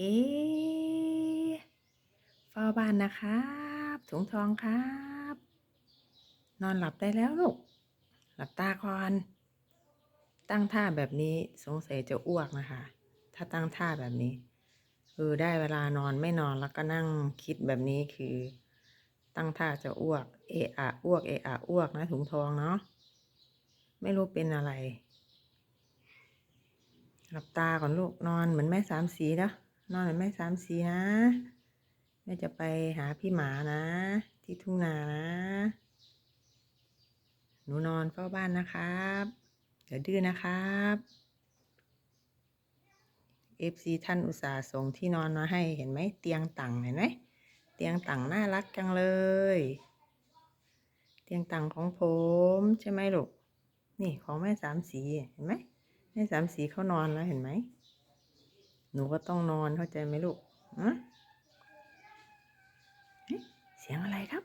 เอ๊เฝ้าบ้านนะครับถุงทองครับ นอนหลับได้แล้วลูก หลับตาก่อน ตั้งท่าแบบนี้สงสัยจะอ้วกนะคะ ถ้าตั้งท่าแบบนี้เออได้เวลานอนไม่นอนแล้วก็นั่งคิดแบบนี้คือ ตั้งท่าจะอ้วก เอะอะอ้วกเอะอะอ้วกนะถุงทองเนาะไม่รู้เป็นอะไร หลับตาก่อนลูกนอนเหมือนแม่สามสีนะ นอนเหมือนแม่สามสีนะแม่จะไปหาพี่หมานะ ที่ทุ่งนานะ หนูนอนเฝ้าบ้านนะครับอย่าดื้อนะครับเอฟซีท่านอุตส่าห์ส่งที่นอนมาให้เห็นไหมเตียงต่างเห็นไหมเตียงต่างน่ารักจังเลย เตียงต่างของผมใช่ไหมลูกนี่ของแม่สามสีเห็นไหมแม่สามสีเขานอนแล้วเห็นไหม หนูก็ต้องนอนเข้าใจไหมลูกอะเฮ้ยเสียงอะไรครับ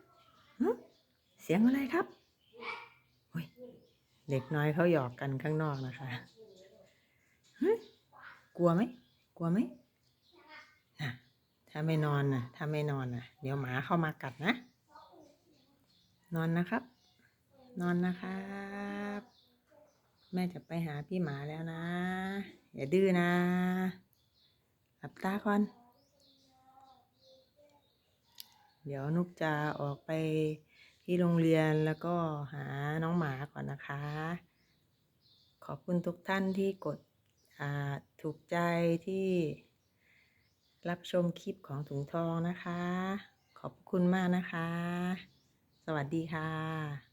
ฮะเสียงอะไรครับเด็กน้อยเขาหยอกกันข้างนอกนะคะกลัวไหมกลัวไหมน่ะถ้าไม่นอนน่ะถ้าไม่นอนน่ะเดี๋ยวหมาเข้ามากัดนะ นอนนะครับ นอนนะครับ แม่จะไปหาพี่หมาแล้วนะ อย่าดื้อนะ หลับตาก่อน เดี๋ยวนุกจะออกไปที่โรงเรียนแล้วก็หาน้องหมาก่อนนะคะ ขอบคุณทุกท่านที่กดถูกใจที่รับชมคลิปของถุงทองนะคะ ขอบคุณมากนะคะ สวัสดีค่ะ